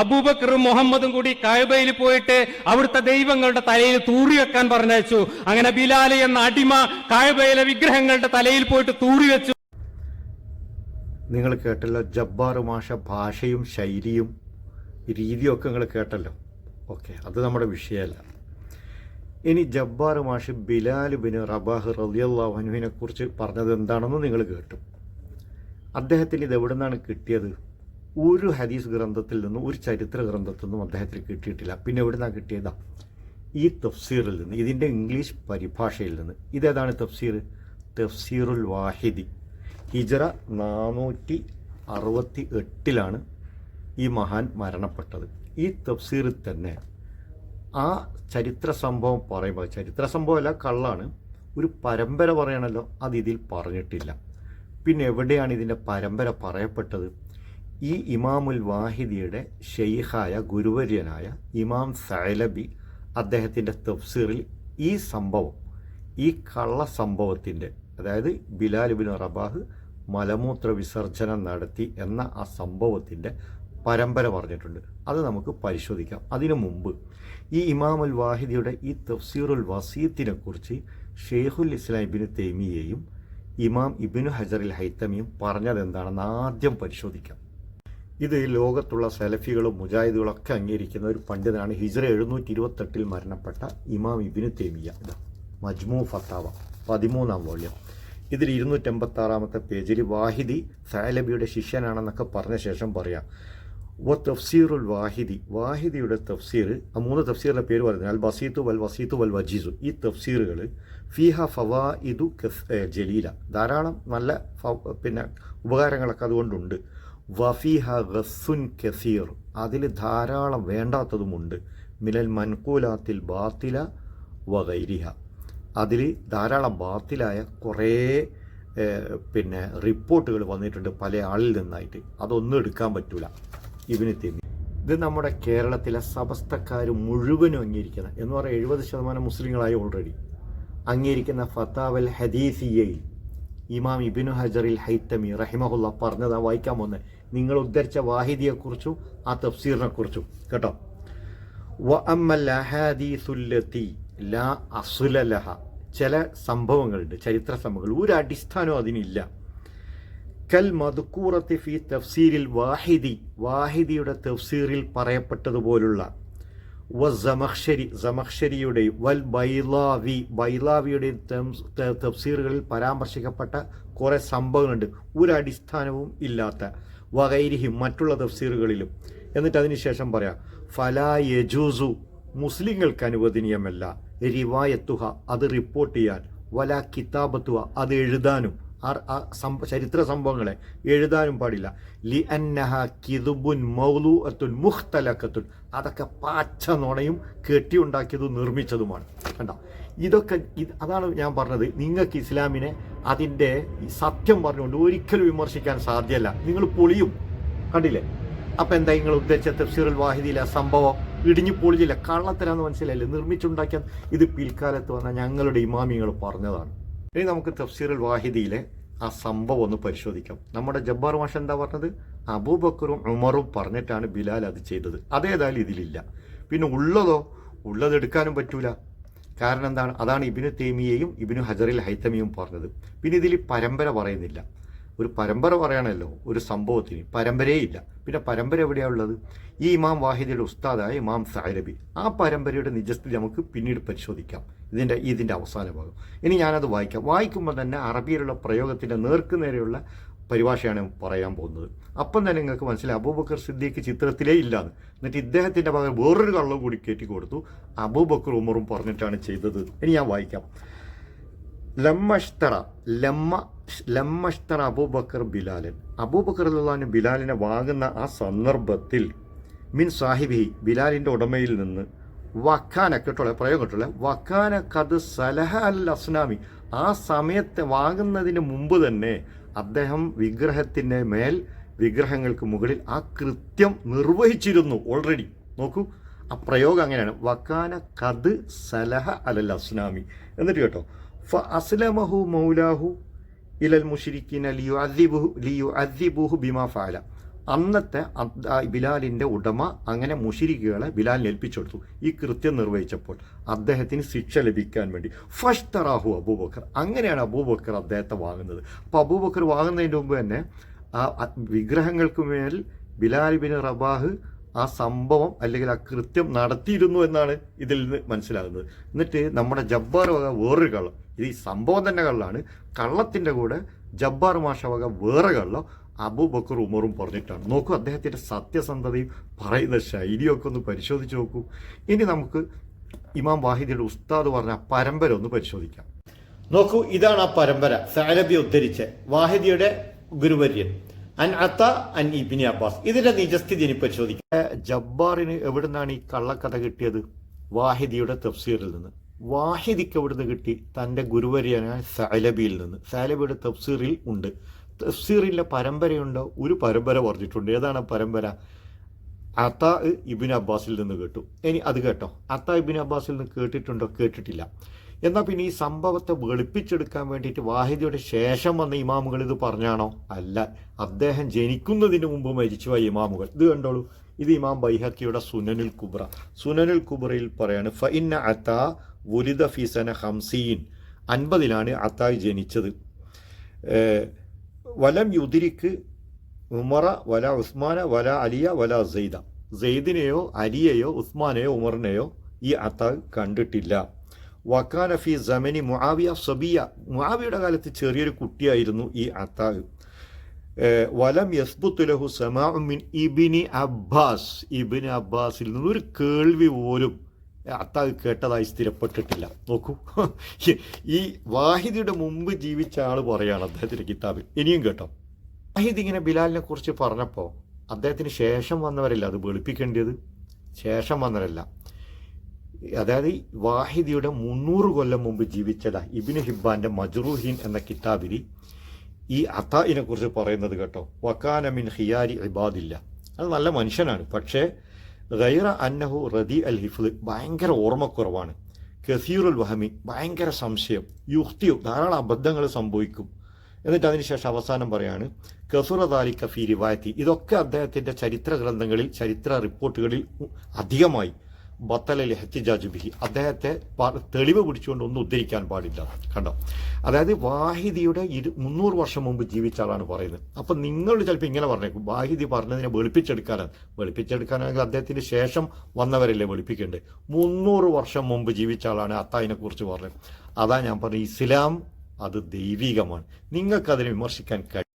അബൂബക്കറും മുഹമ്മദും കൂടി കായബയിൽ പോയിട്ട് അവിടുത്തെ ദൈവങ്ങളുടെ തലയിൽ തൂറി വെക്കാൻ പറഞ്ഞയച്ചു. അങ്ങനെ ബിലാലി എന്ന അടിമ കായബയിലെ വിഗ്രഹങ്ങളുടെ തലയിൽ പോയിട്ട് തൂറി വെച്ചു. നിങ്ങൾ കേട്ടല്ലോ ജബ്ബാർ മാഷ ഭാഷയും ശൈലിയും രീതിയൊക്കെ നിങ്ങൾ കേട്ടല്ലോ. ഓക്കെ അത് നമ്മുടെ വിഷയമല്ല. ഇനി ജബ്ബാർ മാഷ് ബിലാൽ ബിൻ റബാഹ് റലിയല്ലാഹുവിനെ കുറിച്ച് പറഞ്ഞത് എന്താണെന്ന് നിങ്ങൾ കേട്ടു. അദ്ദേഹത്തിന് ഇത് എവിടെ നിന്നാണ് കിട്ടിയത്? ഒരു ഹദീസ് ഗ്രന്ഥത്തിൽ നിന്നും ഒരു ചരിത്ര ഗ്രന്ഥത്തിൽ നിന്നും അദ്ദേഹത്തിന് കിട്ടിയിട്ടില്ല. പിന്നെ എവിടെ നിന്നാണ് കിട്ടിയതാ? ഈ തഫ്സീറിൽ നിന്ന് ഇതിന്റെ ഇംഗ്ലീഷ് പരിഭാഷയിൽ നിന്ന്. ഇതേതാണ് തഫ്സീർ? തഫ്സീറുൽ വാഹിദി. ഹിജറ നാനൂറ്റി അറുപത്തി എട്ടിലാണ് ഈ മഹാൻ മരണപ്പെട്ടത്. ഈ തഫ്സീറിൽ തന്നെ ആ ചരിത്ര സംഭവം പറയുമ്പോൾ ചരിത്ര സംഭവമല്ല കള്ളാണ്. ഒരു പരമ്പര പറയണല്ലോ അത് ഇതിൽ പറഞ്ഞിട്ടില്ല. പിന്നെ എവിടെയാണ് ഇതിന്റെ പരമ്പര പറയപ്പെട്ടത്? ഈ ഇമാമുൽ വാഹിദിയുടെ ഷെയ്ഖായ ഗുരുവര്യനായ ഇമാം സൈലബി അദ്ദേഹത്തിന്റെ തഫ്സീറിൽ ഈ സംഭവം ഈ കള്ള സംഭവത്തിന്റെ അതായത് ബിലാൽ റബാഹ് മലമൂത്ര വിസർജനം നടത്തി എന്ന ആ സംഭവത്തിന്റെ പരമ്പര പറഞ്ഞിട്ടുണ്ട്. അത് നമുക്ക് പരിശോധിക്കാം. അതിനു മുമ്പ് ഈ ഇമാമുൽ വാഹിദിയുടെ ഈ തഫ്സീറുൽ വസീത്തിനെ കുറിച്ച് ഷെയ്ഖുൽ ഇസ്ലാം ഇബിന് തേമിയെയും ഇമാം ഇബിനു ഹജറിൽ ഹൈത്തമിയും പറഞ്ഞത് എന്താണെന്ന് ആദ്യം പരിശോധിക്കാം. ഇത് ലോകത്തുള്ള സെലഫികളും മുജാഹിദുകളും ഒക്കെ അംഗീകരിക്കുന്ന ഒരു പണ്ഡിതനാണ്. ഹിജ്ര എഴുന്നൂറ്റി ഇരുപത്തെട്ടിൽ മരണപ്പെട്ട ഇമാം ഇബിന് തേമിയ ഇത് മജ്മു ഫത്താവ പതിമൂന്നാം വോള്യം. ഇതിൽ ഇരുന്നൂറ്റമ്പത്താറാമത്തെ പേജിൽ വാഹിദി സാലബിയുടെ ശിഷ്യനാണെന്നൊക്കെ പറഞ്ഞ ശേഷം പറയാം. വ തഫ്സീറുൽ വാഹിദി വാഹിദിയുടെ തഫ്സീർ ആ മൂന്ന് തഫ്സീറിന്റെ പേര് പറയുന്നത് അൽ ബസീത്തു വൽ വസീത്തു വൽ വജീസു. ഈ തഫ്സീറുകൾ ഫിഹ ഫവാ ഇദു ജലീല. ധാരാളം നല്ല പിന്നെ ഉപകാരങ്ങളൊക്കെ അതുകൊണ്ടുണ്ട്. വഫീഹ ഗസ്സുൻ കസീർ. അതിൽ ധാരാളം വേണ്ടാത്തതുമുണ്ട്. മിനൽ മൻകൂലാത്തിൽ ബാത്തില വഗൈരിഹ അതിൽ ധാരാളം ബാത്തിലായ കുറേ പിന്നെ റിപ്പോർട്ടുകൾ വന്നിട്ടുണ്ട് പല ആളിൽ നിന്നായിട്ട്. അതൊന്നും എടുക്കാൻ പറ്റൂല. ഇവന് തെന്നി ഇത് നമ്മുടെ കേരളത്തിലെ സമസ്തക്കാർ മുഴുവനും അംഗീകരിക്കുന്ന എന്ന് പറയാൻ എഴുപത് ശതമാനം മുസ്ലിങ്ങളായി ഓൾറെഡി അംഗീകരിക്കുന്ന ഫത്താവൽ ഹദീസിയയിൽ ഇമാം ഇബിനു ഹജറിൽ ഹൈത്തമി റഹിമഹുല്ല പറഞ്ഞത് വായിക്കാൻ പോകുന്നത്. നിങ്ങൾ ഉദ്ധരിച്ച വാഹിദിയെക്കുറിച്ചും ആ തഫ്സീറിനെ കുറിച്ചും കേട്ടോ? വ അമ്മൽ അഹാദീസുല്ലത്തി ലാ അസുലലഹ ചില സംഭവങ്ങളുണ്ട് ചരിത്ര സംഭവങ്ങൾ. ഒരു അടിസ്ഥാനവും അതിനില്ല. കൽ മധുക്കൂറത്തി ഫി തഫ്സീരിൽ വാഹിദി. വാഹിദിയുടെ തഫ്സീറിൽ പറയപ്പെട്ടതുപോലുള്ള വൽ തഫ്സീറുകളിൽ പരാമർശിക്കപ്പെട്ട കുറേ സംഭവങ്ങളുണ്ട്. ഒരു അടിസ്ഥാനവും ഇല്ലാത്ത വകൈരിഹി മറ്റുള്ള തഫ്സീറുകളിലും. എന്നിട്ട് അതിനുശേഷം പറയാം ഫലാ യജൂസു മുസ്ലിങ്ങൾക്ക് അനുവദനീയമല്ല റിവായത്തുഹ അത് റിപ്പോർട്ട് ചെയ്യാൻ വല കിതാബത്തുഹ അത് എഴുതാനും. ചരിത്ര സംഭവങ്ങളെ എഴുതാനും പാടില്ല. ലി അന്നഹ കിതുബുൻ മൗലു അത്തുൻ മുഖ്തലക്കത്തുൻ അതൊക്കെ പാച്ച നുണയും കെട്ടിയുണ്ടാക്കിയതും നിർമ്മിച്ചതുമാണ്. കണ്ട? ഇതൊക്കെ ഇത് അതാണ് ഞാൻ പറഞ്ഞത്. നിങ്ങൾക്ക് ഇസ്ലാമിനെ അതിന്റെ സത്യം പറഞ്ഞുകൊണ്ട് ഒരിക്കലും വിമർശിക്കാൻ സാധ്യമല്ല. നിങ്ങൾ പൊളിയും. കണ്ടില്ലേ? അപ്പം എന്താ നിങ്ങൾ ഉദ്ദേശിച്ച തഫ്സീറുൽ വാഹിദിയിലെ സംഭവം? ഇടിഞ്ഞു പൊളിച്ചില്ല കള്ളത്തരാന്ന് മനസ്സിലായില്ലേ? നിർമ്മിച്ചുണ്ടാക്കിയ ഇത് പിൽക്കാലത്ത് വന്ന ഞങ്ങളുടെ ഇമാമികൾ പറഞ്ഞതാണ്. ഇനി നമുക്ക് തഫ്സീറുൽ വാഹിദിയിലെ ആ സംഭവം ഒന്ന് പരിശോധിക്കാം. നമ്മുടെ ജബ്ബാർ മാഷ എന്താ പറഞ്ഞത്? അബൂബക്കറും ഉമറും പറഞ്ഞിട്ടാണ് ബിലാൽ അത് ചെയ്തത്. അതേതായാലും ഇതിലില്ല. പിന്നെ ഉള്ളതോ? ഉള്ളതെടുക്കാനും പറ്റൂല. കാരണം എന്താണ്? അതാണ് ഇബിനു തേമിയയും ഇബിനു ഹജറിൽ ഹൈത്തമിയും പറഞ്ഞത്. പിന്നെ ഇതിൽ പരമ്പര പറയുന്നില്ല. ഒരു പരമ്പര പറയണമല്ലോ ഒരു സംഭവത്തിന്. പരമ്പരയില്ല പിന്നെ പരമ്പര എവിടെയാണ് ഉള്ളത്? ഈ ഇമാം വാഹിദിയുടെ ഉസ്താദായ ഇമാം സായലബി ആ പരമ്പരയുടെ നിജസ്ഥിതി നമുക്ക് പിന്നീട് പരിശോധിക്കാം. ഇതിന്റെ ഇതിന്റെ അവസാന ഭാഗം. ഇനി ഞാനത് വായിക്കാം. വായിക്കുമ്പോൾ തന്നെ അറബിയിലുള്ള പ്രയോഗത്തിന്റെ നേർക്കുനേരെയുള്ള പരിഭാഷയാണ് പറയാൻ പോകുന്നത്. അപ്പം തന്നെ നിങ്ങൾക്ക് മനസ്സിലായി അബൂബക്കർ സിദ്ദീഖ് ചിത്രത്തിലേ ഇല്ലാന്ന്. എന്നിട്ട് ഇദ്ദേഹത്തിന്റെ ഭാഗം വേറൊരു കള്ളം കൂടി കയറ്റി കൊടുത്തു. അബൂബക്കർ ഉമറും പറഞ്ഞിട്ടാണ് ചെയ്തത്. ഇനി ഞാൻ വായിക്കാം. ലമ്മഷ്തറ ലമ്മ ലമ്മഷ്തറ അബൂബക്കർ ബിലാലൻ. അബൂബക്കർ അള്ളഹാന് ബിലാലിനെ വാങ്ങുന്ന ആ സന്ദർഭത്തിൽ മിൻ സാഹിബി ബിലാലിന്റെ ഉടമയിൽ നിന്ന് വക്കാന കേട്ടോളെ പ്രയോഗം കേട്ടോളെ വക്കാന കത് സലഹ അൽ അസ്നാമി. ആ സമയത്തെ വാങ്ങുന്നതിന് മുമ്പ് തന്നെ അദ്ദേഹം വിഗ്രഹത്തിന്റെ മേൽ വിഗ്രഹങ്ങൾക്ക് മുകളിൽ ആ കൃത്യം നിർവഹിച്ചിരുന്നു ഓൾറെഡി നോക്കൂ ആ പ്രയോഗം അങ്ങനെയാണ്. വക്കാന കത് സലഹ അലൽ അസ്നാമി. എന്നിട്ട് കേട്ടോ ഫ അസ്ലമഹു മൗലാഹു ഇലൽ മുഷിരിക്കിന ലിയു അദിബുഹു ലിയു അദിബുഹു ബിമാ ഫാല അന്നത്തെ ബിലാലിന്റെ ഉടമ അങ്ങനെ മുഷിരിക്കുകളെ ബിലാലിന് ഏൽപ്പിച്ചെടുത്തു. ഈ കൃത്യം നിർവഹിച്ചപ്പോൾ അദ്ദേഹത്തിന് ശിക്ഷ ലഭിക്കാൻ വേണ്ടി. ഫസ്റ്റ് തറാഹു അബൂബക്കർ. അങ്ങനെയാണ് അബൂബക്കർ അദ്ദേഹത്തെ വാങ്ങുന്നത്. അപ്പോൾ അബൂബക്കർ വാങ്ങുന്നതിന് മുമ്പ് തന്നെ ആ വിഗ്രഹങ്ങൾക്ക് മേൽ ബിലാൽ ബിൻ റബാഹ് ആ സംഭവം അല്ലെങ്കിൽ ആ കൃത്യം നടത്തിയിരുന്നു എന്നാണ് ഇതിൽ നിന്ന് മനസ്സിലാകുന്നത്. എന്നിട്ട് നമ്മുടെ ജബ്ബാർ വക വേറൊരു കള്ളം. ഇത് ഈ സംഭവം തന്നെ കള്ളാണ്. കള്ളത്തിന്റെ കൂടെ ജബ്ബാർ മാഷ വക വേറെ കള്ളം? അബൂബക്കർ ഉമറും പറഞ്ഞിട്ടാണ്. നോക്കൂ അദ്ദേഹത്തിന്റെ സത്യസന്ധതയും പറയുന്ന ശൈലിയൊക്കെ ഒന്ന് പരിശോധിച്ച് നോക്കൂ. ഇനി നമുക്ക് ഇമാം വാഹിദിയുടെ ഉസ്താദ് പറഞ്ഞ പരമ്പര ഒന്ന് പരിശോധിക്കാം. നോക്കൂ ഇതാണ് ആ പരമ്പര. സാലബി ഉദ്ധരിച്ച് വാഹിദിയുടെ ഗുരുവര്യൻ. അൻ അത്ത അൻ ഇബിനി അബ്ബാസ്. ഇതിന്റെ നിജസ്ഥിതി ഇനി പരിശോധിക്കാം. ജബ്ബാറിന് എവിടുന്നാണ് ഈ കള്ളക്കഥ കിട്ടിയത്? വാഹിദിയുടെ തഫ്സീറിൽ നിന്ന്. വാഹിദിക്ക് എവിടുന്ന് കിട്ടി? തന്റെ ഗുരുവര്യനായ സാലബിയിൽ നിന്ന്. സാലബിയുടെ തഫ്സീറിൽ ഉണ്ട്. തഫ്സീറിലെ പരമ്പരയുണ്ടോ ഒരു പരമ്പര പറഞ്ഞിട്ടുണ്ട് ഏതാണ് പരമ്പര? അത്ത ഇബിൻ അബ്ബാസിൽ നിന്ന് കേട്ടു. ഇനി അത് കേട്ടോ. അത്ത ഇബിൻ അബ്ബാസിൽ നിന്ന് കേട്ടിട്ടുണ്ടോ? കേട്ടിട്ടില്ല. എന്നാൽ പിന്നെ ഈ സംഭവത്തെ വെളുപ്പിച്ചെടുക്കാൻ വേണ്ടിയിട്ട് വാഹിദിയുടെ ശേഷം വന്ന ഇമാമുകൾ ഇത് പറഞ്ഞാണോ? അല്ല. അദ്ദേഹം ജനിക്കുന്നതിന് മുമ്പ് മരിച്ചുപോയ ഇമാമുകൾ. ഇത് കണ്ടോളൂ. ഇത് ഇമാം ബൈഹക്കിയുടെ സുനനുൽ കുബ്ര. സുനനുൽ കുബ്രയിൽ പറയാണ് ഫഇന്ന അത്ത വുലിദ ഫിസന ഹംസീൻ അൻപതിലാണ് അത്തായി ജനിച്ചത്. വലം യുദിരിക്ക് ഉമറ വല ഉസ്മാന വല അലിയ വല സെയ്ദ. സെയ്ദിനെയോ അലിയെയോ ഉസ്മാനെയോ ഉമറിനെയോ ഈ അത്ത കണ്ടിട്ടില്ല. വക്കാന ഫി ജമനി മുആവിയ സബിയ. മുആവിയുടെ കാലത്ത് ചെറിയൊരു കുട്ടിയായിരുന്നു ഈ അത്ത വലം യസ്ബുത്തുലഹു സമാമിൻ ഇബിനി അബ്ബാസ്. ഇബിനി അബ്ബാസിൽ നിന്നൊരു കേൾവി പോലും അത്താഗ് കേട്ടതായി സ്ഥിരപ്പെട്ടിട്ടില്ല. നോക്കൂ. ഈ വാഹിദിയുടെ മുമ്പ് ജീവിച്ച ആൾ പറയുകയാണ് അദ്ദേഹത്തിന്റെ കിതാബിൽ ഇനിയും കേട്ടോ. വാഹിദ് ഇങ്ങനെ ബിലാലിനെ കുറിച്ച് പറഞ്ഞപ്പോൾ അദ്ദേഹത്തിന് ശേഷം വന്നവരല്ല അത് വെളുപ്പിക്കേണ്ടത്? ശേഷം വന്നവരല്ല. അതായത് വാഹിദിയുടെ മുന്നൂറ് കൊല്ലം മുമ്പ് ജീവിച്ചതാ ഇബിന് ഹിബാന്റെ മജ്റൂഹീൻ എന്ന കിതാബിൽ ഈ അത്തായിനെ കുറിച്ച് പറയുന്നത് കേട്ടോ. വക്കാന മിൻ ഹിയാരി ഇബാദില്ല. അത് നല്ല മനുഷ്യനാണ്. പക്ഷേ ഗൈറ അന്നഹു റദി അൽ ഹിഫ്ല് ഭയങ്കര ഓർമ്മക്കുറവാണ്. കസീറുൽ വഹമി ഭയങ്കര സംശയം. യുക്തിയു ധാരാളം അബദ്ധങ്ങൾ സംഭവിക്കും. എന്നിട്ട് അതിനുശേഷം അവസാനം പറയാണ് കസുറ താലിക്ക കഫീരി റിവായത്തി. ഇതൊക്കെ അദ്ദേഹത്തിന്റെ ചരിത്ര ഗ്രന്ഥങ്ങളിൽ ചരിത്ര റിപ്പോർട്ടുകളിൽ അധികമായി. ബത്തലൽ ഹെത്തിജാജ് ബിഹി അദ്ദേഹത്തെ തെളിവ് പിടിച്ചുകൊണ്ട് ഒന്നും ഉദ്ധരിക്കാൻ പാടില്ല. കണ്ടോ? അതായത് വാഹിദിയുടെ ഇരു മുന്നൂറ് വർഷം മുമ്പ് ജീവിച്ച ആളാണ് പറയുന്നത്. അപ്പം നിങ്ങൾ ചിലപ്പോൾ ഇങ്ങനെ പറഞ്ഞേക്കും വാഹിദി പറഞ്ഞതിനെ വെളുപ്പിച്ചെടുക്കാനാണ് വെളുപ്പിച്ചെടുക്കാനാണെങ്കിൽ അദ്ദേഹത്തിന് ശേഷം വന്നവരല്ലേ വെളുപ്പിക്കേണ്ടത്? മുന്നൂറ് വർഷം മുമ്പ് ജീവിച്ച ആളാണ് അത്തായിനെ കുറിച്ച് പറഞ്ഞത്. അതാ ഞാൻ പറഞ്ഞത് ഇസ്ലാം അത് ദൈവികമാണ്. നിങ്ങൾക്കതിനെ വിമർശിക്കാൻ കഴിയും